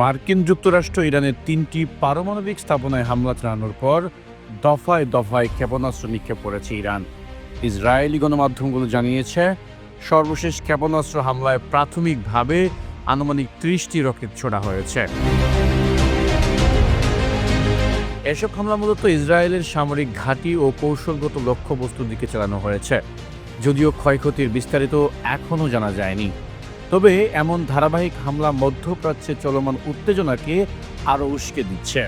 মার্কিন যুক্তরাষ্ট্র ইরানের তিনটি পারমাণবিক স্থাপনায় হামলা চালানোর পর দফায় দফায় ক্ষেপণাস্ত্র নিক্ষেপ করেছে ইরান। ইসরায়েলি গণমাধ্যমগুলো জানিয়েছে, সর্বশেষ ক্ষেপণাস্ত্র হামলায় প্রাথমিকভাবে আনুমানিক ত্রিশটি রকেট ছোড়া হয়েছে। এসব হামলা মূলত ইসরায়েলের সামরিক ঘাঁটি ও কৌশলগত লক্ষ্যবস্তুর দিকে চালানো হয়েছে। যদিও ক্ষয়ক্ষতির বিস্তারিত এখনও জানা যায়নি। তবে এমন ধারাবাহিক হামলা মধ্যপ্রাচ্যে চলমান উত্তেজনাকে আরও উস্কে দিচ্ছে।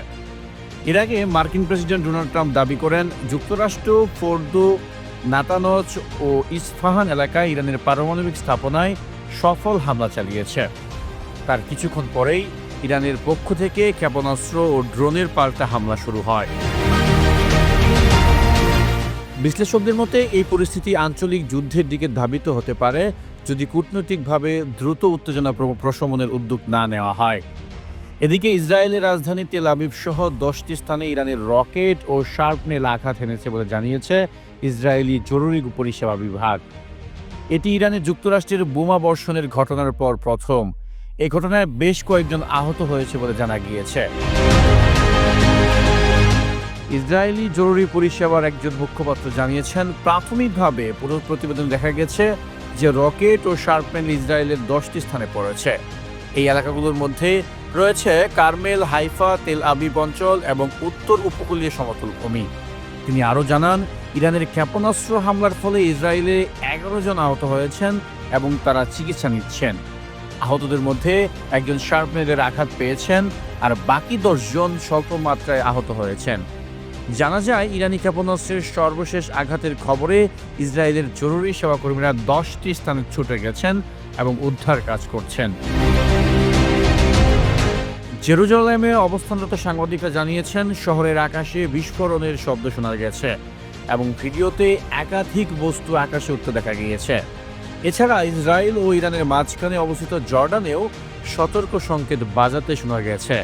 এর আগে মার্কিন প্রেসিডেন্ট ডোনাল্ড ট্রাম্প দাবি করেন, যুক্তরাষ্ট্র, ফোর্দো, নাতানজ ও ইস্ফাহান এলাকায় ইরানের পারমাণবিক স্থাপনায় সফল হামলা চালিয়েছে। তার কিছুক্ষণ পরেই ইরানের পক্ষ থেকে ক্ষেপণাস্ত্র ও ড্রোনের পাল্টা হামলা শুরু হয়। বিশ্লেষকদের মতে, এই পরিস্থিতি আঞ্চলিক যুদ্ধের দিকে ধাবিত হতে পারে যদি কূটনৈতিকভাবে দ্রুত উত্তেজনা প্রশমনের উদ্যোগ না নেওয়া হয়। এদিকে ইসরায়েলের রাজধানী তেল আবিব সহ দশটি স্থানে ইরানের রকেট ও শার্পনেল আঘাত এনেছে বলে জানিয়েছে ইসরায়েলি জরুরি পরিষেবা বিভাগ। এটি ইরানের যুক্তরাষ্ট্রের বোমা বর্ষণের ঘটনার পর প্রথম। এ ঘটনায় বেশ কয়েকজন আহত হয়েছে বলে জানা গিয়েছে। ইসরায়েলি জরুরি পরিষেবার একজন মুখপাত্র জানিয়েছেন, প্রাথমিকভাবে পুরো প্রতিবেদন দেখা গেছে যে রকেট ও শার্পেন ইসরায়েলের দশটি স্থানে পড়েছে। এই এলাকাগুলোর মধ্যে রয়েছে কার্মেল, হাইফা, তেল আবিব অঞ্চল এবং উত্তর উপকূলীয় সমতল ভূমি। তিনি আরও জানান, ইরানের ক্ষেপণাস্ত্র হামলার ফলে ইসরায়েলে এগারো জন আহত হয়েছেন এবং তারা চিকিৎসা নিচ্ছেন। আহতদের মধ্যে একজন শার্পনেলের আঘাত পেয়েছেন আর বাকি দশজন স্বল্প মাত্রায় আহত হয়েছেন। জানা যায়, ইরানি ক্ষেপণাস্ত্রের সর্বশেষ আঘাতের খবরে ইসরায়েলের জরুরি সেবাকর্মীরা দশটি স্থানে ছুটে গেছেন এবং উদ্ধার কাজ করছেন। জেরুজালেমে অবস্থানরত সাংবাদিকরা জানিয়েছেন, শহরের আকাশে বিস্ফোরণের শব্দ শোনা গেছে এবং ভিডিওতে একাধিক বস্তু আকাশে উঠতে দেখা গিয়েছে। এছাড়া ইসরায়েল ও ইরানের মাঝখানে অবস্থিত জর্ডানেও সতর্ক সংকেত বাজাতে শোনা গেছে।